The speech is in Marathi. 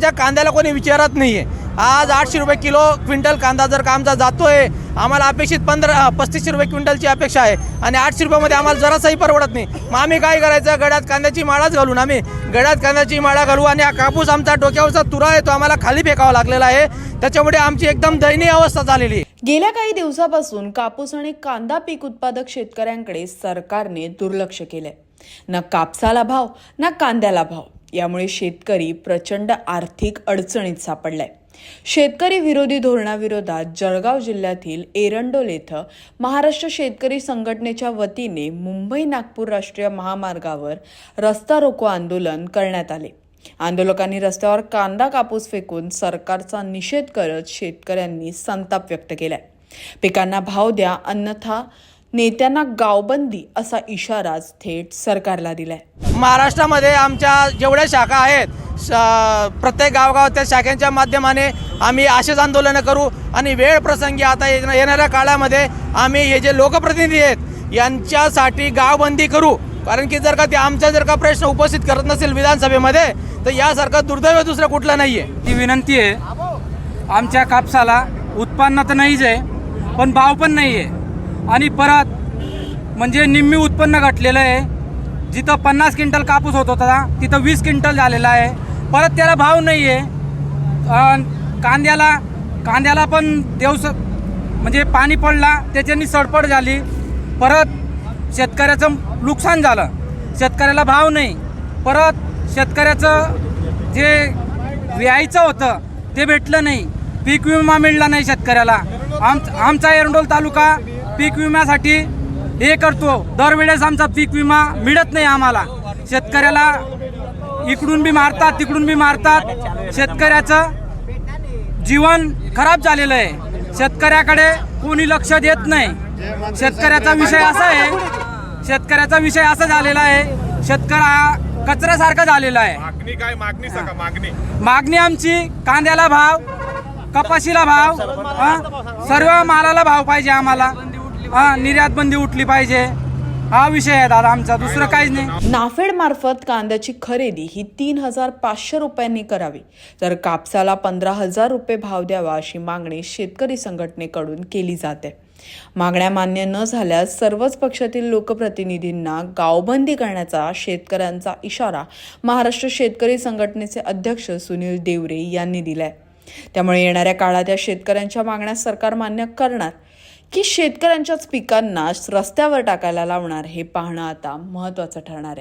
आमच्या कांद्याला कोणी विचारत नाही आहे आज आठशे रुपये किलो क्विंटल कांदा जर का आमचा जातोय आम्हाला अपेक्षित पंधरा पस्तीसशे रुपये क्विंटलची अपेक्षा आहे. आणि आठशे रुपयामध्ये आम्हाला जरासाही परवडत नाही. मग आम्ही काय करायचं? गड्यात कांद्याची माळाच घालून आम्ही. गड्यात कांद्याची माळा घालू आणि हा कापूस आमचा डोक्यावरचा तुरा आहे तो आम्हाला खाली फेकावा लागलेला आहे. त्याच्यामुळे आमची एकदम दयनीय अवस्था झालेली आहे. गेल्या काही दिवसापासून कापूस आणि कांदा पीक उत्पादक शेतकऱ्यांकडे सरकारने दुर्लक्ष केलंय. ना कापसाला भाव ना कांद्याला भाव. यामुळे शेतकरी प्रचंड आर्थिक अडचणीत सापडलाय. शेतकरी विरोधी धोरणाविरोधात जळगाव जिल्ह्यातील एरंडोल येथं महाराष्ट्र शेतकरी संघटनेच्या वतीने मुंबई नागपूर राष्ट्रीय महामार्गावर रस्ता रोको आंदोलन करण्यात आले. आंदोलकांनी रस्त्यावर कांदा कापूस फेकून सरकारचा निषेध करत शेतकऱ्यांनी संताप व्यक्त केलाय. पिकांना भाव द्या अन्यथा नेत्यांना गावबंदी असा इशाराच थेट सरकारला दिलाय. महाराष्ट्रामध्ये आमच्या जेवढ्या शाखा आहेत श- प्रत्येक गावगाव त्या शाखांच्या माध्यमाने आम्ही असेच आंदोलनं करू आणि वेळ प्रसंगी आता येण- येणाऱ्या काळामध्ये आम्ही हे जे लोकप्रतिनिधी आहेत यांच्यासाठी गावबंदी करू. कारण की जर का ते आमचा जर का प्रश्न उपस्थित करत नसेल विधानसभेमध्ये तर यासारखं दुर्दैव दुसरं कुठलं नाही आहे ती विनंती आहे आमच्या कापसाला उत्पन्न तर नाहीच आहे पण भाव पण नाही आहे आणि परत म्हणजे निम्मी उत्पन्न घटलेलं आहे. जिथं पन्नास क्विंटल कापूस होत होता तिथं वीस क्विंटल झालेला आहे. परत त्याला भाव नाही आहे कांद्याला कांद्याला पण देवस म्हणजे पाणी पडला त्याच्यानी सडपड झाली. परत शेतकऱ्याचं नुकसान झालं. शेतकऱ्याला भाव नाही. परत शेतकऱ्याचं जे व्यायचं होतं ते भेटलं नाही. पीक विमा मिळला नाही शेतकऱ्याला. आम आमचा एरंडोल तालुका पीक विम्यासाठी हे करतो. दरवेळेस आमचा पीक विमा मिळत नाही आम्हाला. शेतकऱ्याला इकडून बी मारतात तिकडून बी मारतात. शेतकऱ्याचं जीवन खराब झालेलं आहे. शेतकऱ्याकडे कोणी लक्ष देत नाही. शेतकऱ्याचा विषय असा आहे शेतकऱ्याचा विषय असा झालेला आहे शेतकरी हा कचऱ्यासारखा झालेला आहे. मागणी काय? मागणी मागणी. मागणी आमची कांद्याला भाव कपाशीला भाव हा, सर्व मालाला भाव पाहिजे आम्हाला. हा निर्यात बंदी उठली पाहिजे. हा विषय आहे दादा आमचा दुसरं काहीच नाही. नाफेड मार्फत कांद्याची खरेदी ही तीन हजार पाचशे रुपयांनी करावी. तर कापसाला पंधरा हजार रुपये भाव द्यावा अशी मागणी शेतकरी संघटनेकडून केली जाते. मागण्या मान्य न झाल्यास सर्वच पक्षातील लोकप्रतिनिधींना गावबंदी करण्याचा शेतकऱ्यांचा इशारा महाराष्ट्र शेतकरी संघटनेचे अध्यक्ष सुनील देवरे यांनी दिलाय. त्यामुळे येणाऱ्या काळात या शेतकऱ्यांच्या मागण्या सरकार मान्य करणार. की शेतकऱ्यांच्याच पिकांना रस्त्यावर टाकायला लावणार हे पाहणं आता महत्त्वाचं ठरणार आहे.